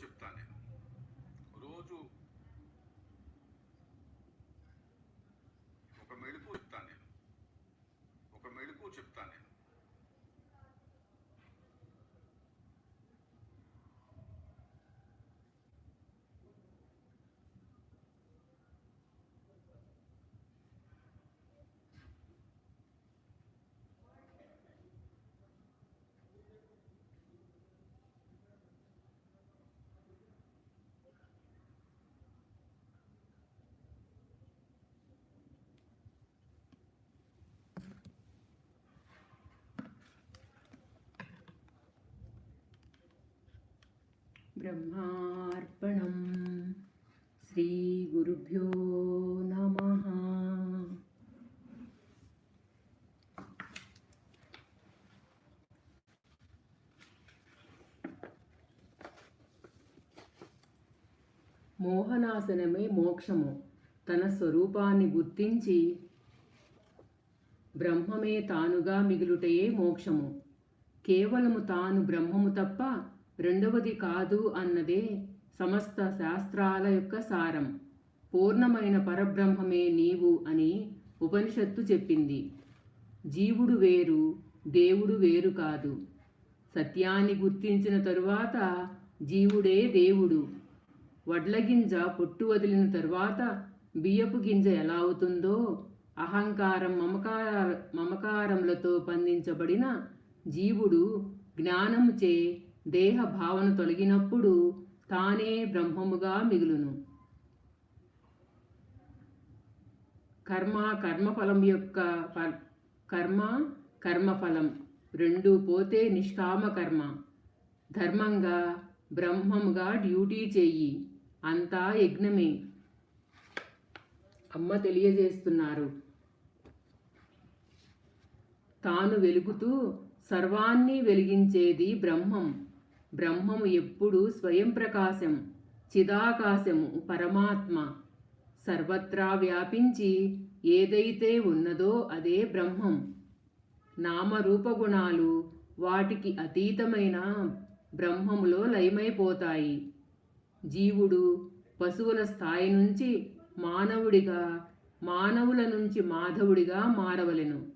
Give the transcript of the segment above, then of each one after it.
చెప్తాను నేను. రోజు ఒక మెళుకు చెప్తాను నేను ఒక మెళుకు చెప్తాను నేను బ్రహ్మార్పణం శ్రీ గురుభ్యో నమ మోహనాశనమే మోక్షము. తన స్వరూపాన్ని గుర్తించి బ్రహ్మమే తానుగా మిగులుటయే మోక్షము. కేవలము తాను బ్రహ్మము తప్ప రెండవది కాదు అన్నదే సమస్త శాస్త్రాల యొక్క సారం. పూర్ణమైన పరబ్రహ్మమే నీవు అని ఉపనిషత్తు చెప్పింది. జీవుడు వేరు దేవుడు వేరు కాదు. సత్యాన్ని గుర్తించిన తరువాత జీవుడే దేవుడు. వడ్ల గింజ పొట్టు వదిలిన తరువాత బియ్యపు గింజ ఎలా అవుతుందో అహంకారం మమకార మమకారములతో బంధించబడిన జీవుడు జ్ఞానముచే దేహ భావన తొలగినప్పుడు తానే బ్రహ్మముగా మిగులును. కర్మ కర్మఫలం యొక్క కర్మ కర్మఫలం రెండు పోతే నిష్కామ కర్మ. ధర్మంగా బ్రహ్మముగా డ్యూటీ చెయ్యి అంతా యజ్ఞమే. అమ్మ తెలియజేస్తున్నారు. తాను వెలుగుతూ సర్వాన్ని వెలిగించేది బ్రహ్మం. బ్రహ్మము ఎప్పుడు స్వయం ప్రకాశం చిదాకాశము పరమాత్మ. సర్వత్రా వ్యాపించి ఏదైతే ఉన్నదో అదే బ్రహ్మం. నామరూపగుణాలు వాటికి అతీతమైన బ్రహ్మములో లయమైపోతాయి. జీవుడు పశువుల స్థాయి నుంచి మానవుడిగా మానవుల నుంచి మాధవుడిగా మారవలెను.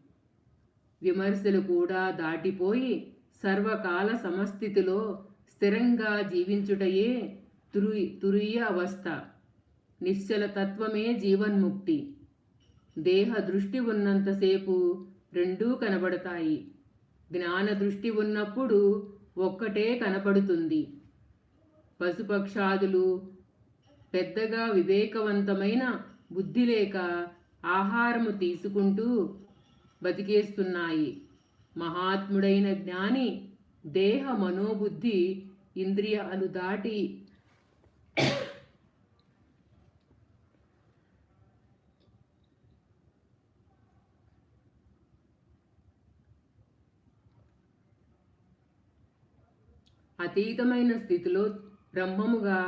విమర్శలు కూడా దాటిపోయి సర్వకాల సమస్థితిలో స్థిరంగా జీవించుటయే తురు తురియ అవస్థ. నిశ్చల తత్వమే జీవన్ముక్తి. దేహ దృష్టి ఉన్నంతసేపు రెండూ కనబడతాయి. జ్ఞాన దృష్టి ఉన్నప్పుడు ఒక్కటే కనపడుతుంది. పశుపక్షాదులు పెద్దగా వివేకవంతమైన బుద్ధి లేక ఆహారము తీసుకుంటూ బతికేస్తున్నాయి. మహాత్ముడైన జ్ఞాని దేహ మనోబుద్ధి ఇంద్రియాలు దాటి అతీతమైన స్థితిలో బ్రహ్మముగా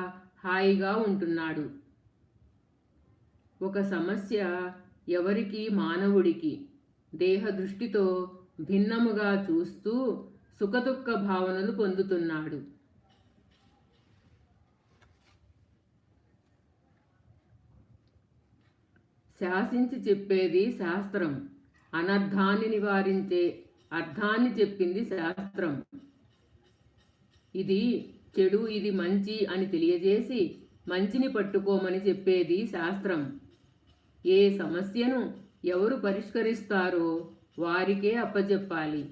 హాయిగా ఉంటున్నాడు. ఒక సమస్య ఎవరికి మానవుడికి దేహ దృష్టితో భిన్నముగా చూస్తూ సుఖదుఖ భావనలు పొందుతున్నాడు. శాసించి చెప్పేది శాస్త్రం. అనర్థాన్ని నివారించే అర్థాన్ని చెప్పింది శాస్త్రం. ఇది చెడు ఇది మంచి అని తెలియజేసి మంచిని పట్టుకోమని చెప్పేది శాస్త్రం. ఏ సమస్యను ఎవరు పరిష్కరిస్తారో వారికే అప్పచెప్పాలి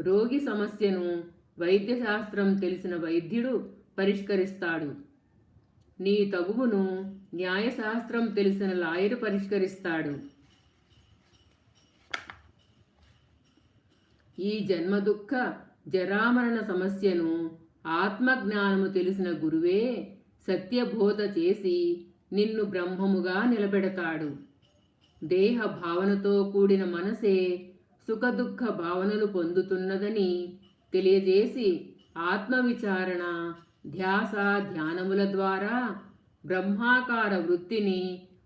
రోగి సమస్యను వైద్యశాస్త్రం తెలిసిన వైద్యుడు పరిష్కరిస్తాడు. నీ తగువును న్యాయశాస్త్రం తెలిసిన లాయరు పరిష్కరిస్తాడు. ఈ జన్మదుఃఖ జరామరణ సమస్యను ఆత్మజ్ఞానము తెలిసిన గురువే సత్యబోధ చేసి నిన్ను బ్రహ్మముగా నిలబెడతాడు. దేహ భావనతో కూడిన మనసే సుఖదుఖ భావనలు పొందుతున్నదని తెలియజేసి ఆత్మవిచారణ ధ్యాస ధ్యానముల ద్వారా బ్రహ్మాకార వృత్తిని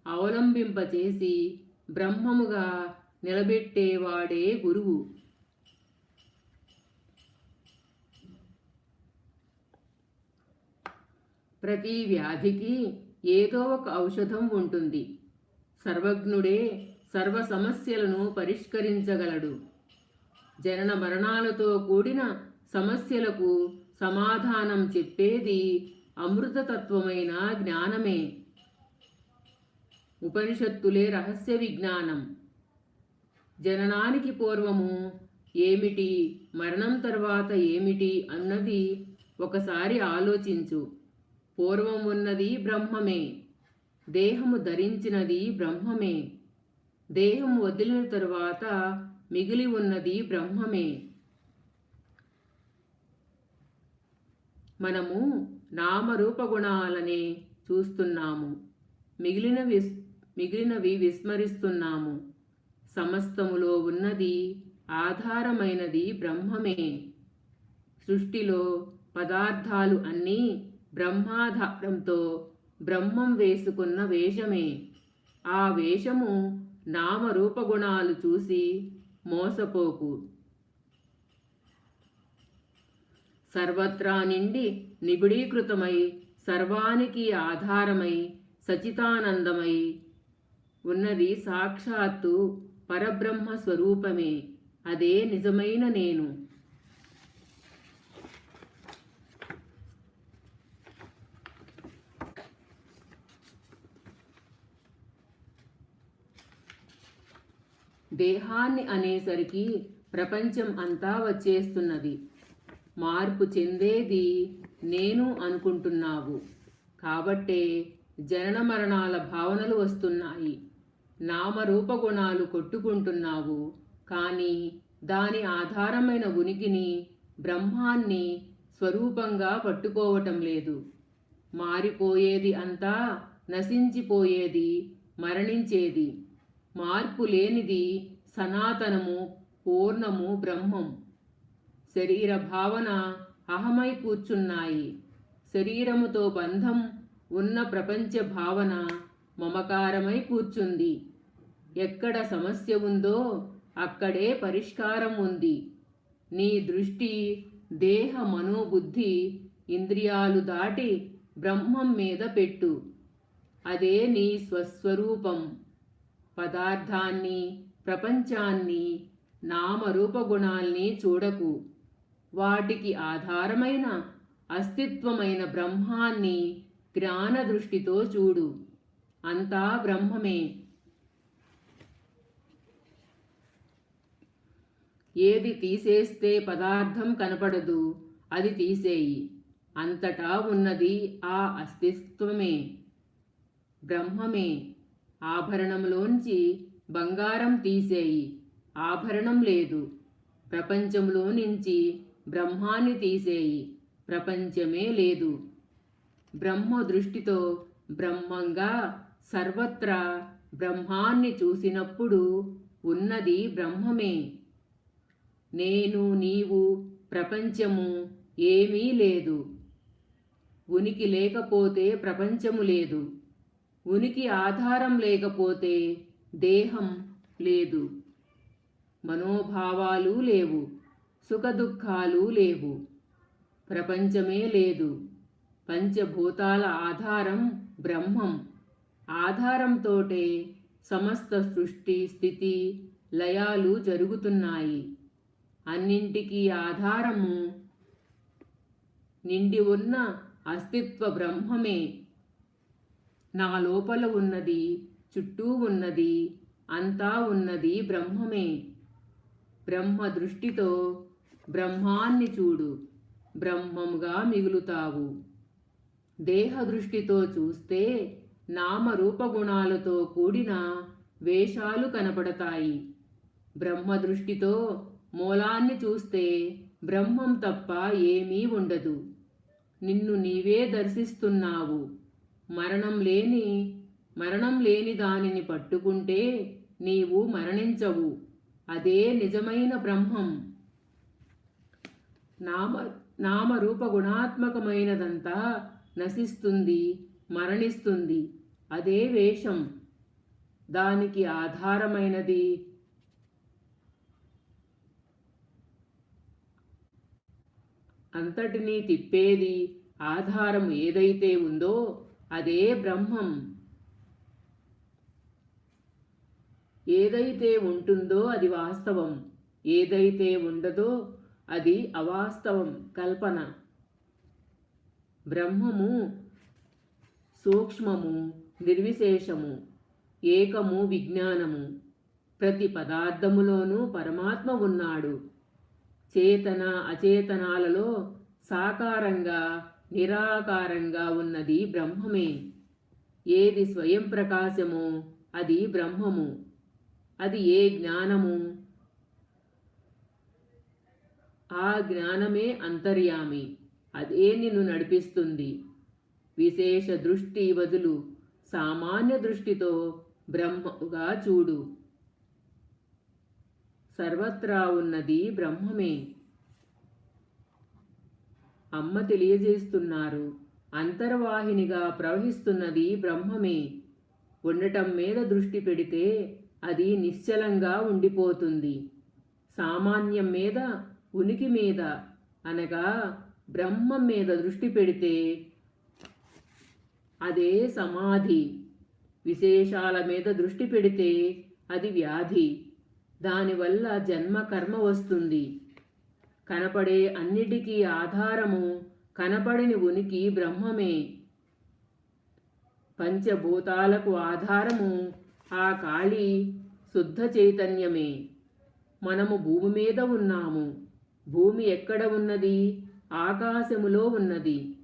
అవలంబింపచేసి బ్రహ్మముగా నిలబెట్టేవాడే గురువు. ప్రతి వ్యాధికి ఏదో ఒక ఔషధం ఉంటుంది. సర్వజ్ఞుడే సర్వ సమస్యలను పరిష్కరించగలడు. జనన మరణాలతో కూడిన సమస్యలకు సమాధానం చెప్పేది అమృతతత్వమైన జ్ఞానమే. ఉపనిషత్తులే రహస్య విజ్ఞానం. జననానికి పూర్వము ఏమిటి మరణం తర్వాత ఏమిటి అన్నది ఒకసారి ఆలోచించు. పూర్వం ఉన్నది బ్రహ్మమే. దేహము ధరించినది బ్రహ్మమే. దేహం వదిలిన తరువాత మిగిలి ఉన్నది బ్రహ్మమే. మనము నామరూపగుణాలనే చూస్తున్నాము. మిగిలిన విస్ మిగిలినవి విస్మరిస్తున్నాము. సమస్తములో ఉన్నది ఆధారమైనది బ్రహ్మమే. సృష్టిలో పదార్థాలు అన్నీ బ్రహ్మాధారంతో బ్రహ్మం వేసుకున్న వేషమే. ఆ వేషము నామరూపగుణాలు చూసి మోసపోకు. సర్వత్రా నిండి నిబిడీకృతమై సర్వానికి ఆధారమై సచితానందమై ఉన్నది సాక్షాత్తు పరబ్రహ్మ స్వరూపమే అదే నిజమైన నేను. దేహాన్ని అనేసరికి ప్రపంచం అంతా వచ్చేస్తున్నది. మార్పు చెందేది నేను అనుకుంటున్నావు. కాబట్టే జనన మరణాల భావనలు వస్తున్నాయి. నామరూపగుణాలు కొట్టుకుంటున్నావు. కానీ దాని ఆధారమైన ఉనికిని బ్రహ్మాన్ని స్వరూపంగా పట్టుకోవటం లేదు. మారిపోయేది అంతా నశించిపోయేది మరణించేది. మార్పు లేనిది సనాతనము పూర్ణము బ్రహ్మం. శరీర భావన అహమై కూర్చున్నాయి. శరీరముతో బంధం ఉన్న ప్రపంచ భావన మమకారమై కూర్చుంది. ఎక్కడ సమస్య ఉందో అక్కడే పరిష్కారం ఉంది. నీ దృష్టి దేహ మనోబుద్ధి ఇంద్రియాలు దాటి బ్రహ్మం మీద పెట్టు. అదే నీ స్వస్వరూపం. పదార్థాన్ని ప్రపంచాన్ని నామరూపగుణాల్ని చూడకు. వాటికి ఆధారమైన అస్తిత్వమైన బ్రహ్మాన్ని జ్ఞాన దృష్టితో చూడు. అంతా బ్రహ్మమే. ఏది తీసేస్తే పదార్థం కనపడదు అది తీసేయి. అంతటా ఉన్నది ఆ అస్తిత్వమే. బ్రహ్మమే. ఆభరణంలోంచి బంగారం తీసేయి. ఆభరణం లేదు. ప్రపంచంలో నుంచి బ్రహ్మాన్ని తీసేయి. ప్రపంచమే లేదు. బ్రహ్మ దృష్టితో బ్రహ్మంగా సర్వత్రా బ్రహ్మాన్ని చూసినప్పుడు ఉన్నది బ్రహ్మమే. నేను నీవు ప్రపంచము ఏమీ లేదు. ఉనికి లేకపోతే ప్రపంచము లేదు. ఉనికి ఆధారం లేకపోతే దేహం లేదు. మనోభావాలు లేవు సుఖదుఖాలు లేవు. ప్రపంచమే లేదు. పంచభూతాల ఆధారం బ్రహ్మం. ఆధారంతోటే సమస్త సృష్టి స్థితి లయాలు జరుగుతున్నాయి. అన్నింటికీ ఆధారము నిండి ఉన్న అస్తిత్వ బ్రహ్మమే. నా లోపల ఉన్నది చుట్టూ ఉన్నది అంతా ఉన్నది బ్రహ్మమే. బ్రహ్మ దృష్టితో బ్రహ్మాన్ని చూడు బ్రహ్మముగా మిగులుతావు. దేహ దృష్టితో చూస్తే నామరూపగుణాలతో కూడిన వేషాలు కనపడతాయి. బ్రహ్మ దృష్టితో మూలాన్ని చూస్తే బ్రహ్మం తప్ప ఏమీ ఉండదు. నిన్ను నీవే దర్శిస్తున్నావు. మరణం లేని మరణం లేని దానిని పట్టుకుంటే నీవు మరణించవు. అదే నిజమైన బ్రహ్మం. నామ నామరూప గుణాత్మకమైనదంతా నశిస్తుంది మరణిస్తుంది. అదే వేషం. దానికి ఆధారమైనది అంతటినీ తిప్పేది ఆధారం ఏదైతే ఉందో అదే బ్రహ్మం. ఏదైతే ఉంటుందో అది వాస్తవం. ఏదైతే ఉండదో అది అవాస్తవం కల్పన. బ్రహ్మము సూక్ష్మము నిర్విశేషము ఏకము విజ్ఞానము. ప్రతి పదార్థములోనూ పరమాత్మ ఉన్నాడు. చేతన అచేతనాలలో సాకారంగా నిరాకారంగా ఉన్నది బ్రహ్మమే. ఏది స్వయం ప్రకాశమో అది బ్రహ్మము. అది ఏ జ్ఞానము? ఆ జ్ఞానమే అంతర్యామి. అదే నిన్ను నడిపిస్తుంది. విశేష దృష్టి వదులు. సామాన్య దృష్టితో బ్రహ్మగా చూడు. సర్వత్రా ఉన్నది బ్రహ్మమే. అమ్మ తెలియజేస్తున్నారు. అంతర్వాహినిగా ప్రవహిస్తున్నది బ్రహ్మమే. ఉండటం మీద దృష్టి పెడితే అది నిశ్చలంగా ఉండిపోతుంది. సామాన్యం మీద ఉనికి మీద అనగా బ్రహ్మం మీద దృష్టి పెడితే అదే సమాధి. విశేషాల మీద దృష్టి పెడితే అది వ్యాధి. దానివల్ల జన్మ కర్మ వస్తుంది. కనపడే అన్నిటికీ ఆధారము కనపడని ఉనికి బ్రహ్మమే. పంచభూతాలకు ఆధారము ఆ కాళీ శుద్ధ చైతన్యమే. మనము భూమి మీద ఉన్నాము. భూమి ఎక్కడ ఉన్నది? ఆకాశములో ఉన్నది.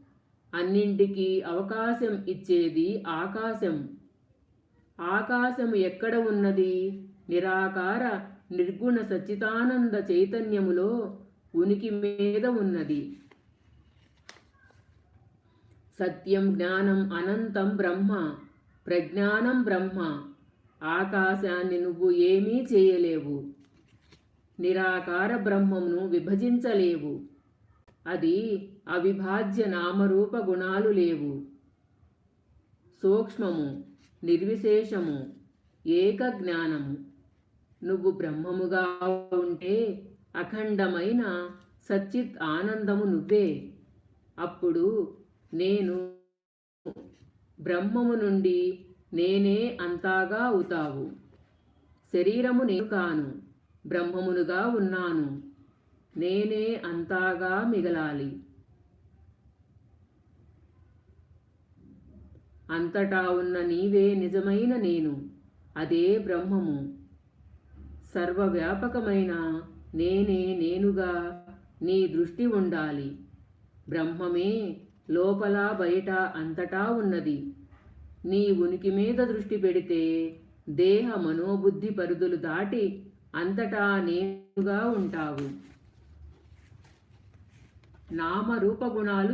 అన్నింటికీ అవకాశం ఇచ్చేది ఆకాశం. ఆకాశము ఎక్కడ ఉన్నది? నిరాకార నిర్గుణ సచ్చితానంద చైతన్యములో ఉనికి మీద ఉన్నది. సత్యం జ్ఞానం అనంతం బ్రహ్మ ప్రజ్ఞానం బ్రహ్మ. ఆకాశాన్ని నువ్వు ఏమీ చేయలేవు. నిరాకార బ్రహ్మమును విభజించలేవు. అది అవిభాజ్య నామరూప గుణాలు లేవు. సూక్ష్మము నిర్విశేషము ఏక జ్ఞానము నువ్వు బ్రహ్మముగా ఉంటే అఖండమైన సచ్చిత్ ఆనందము నువ్వే. అప్పుడు నేను బ్రహ్మము నుండి నేనే అంతాగా అవుతావు. శరీరము నేను కాను బ్రహ్మమునుగా ఉన్నాను. నేనే అంతాగా మిగలాలి. అంతటా ఉన్న నీవే నిజమైన నేను అదే బ్రహ్మము. సర్వవ్యాపకమైన నేనే నేనుగా నీ దృష్టి ఉండాలి. బ్రహ్మమే లోపల బయట అంతటా ఉన్నది. నీ ఉనికి మీద దృష్టి పెడితే దేహ మనోబుద్ధి పరిధులు దాటి అంతటా నేనుగా ఉంటావు. నామరూప గుణాలు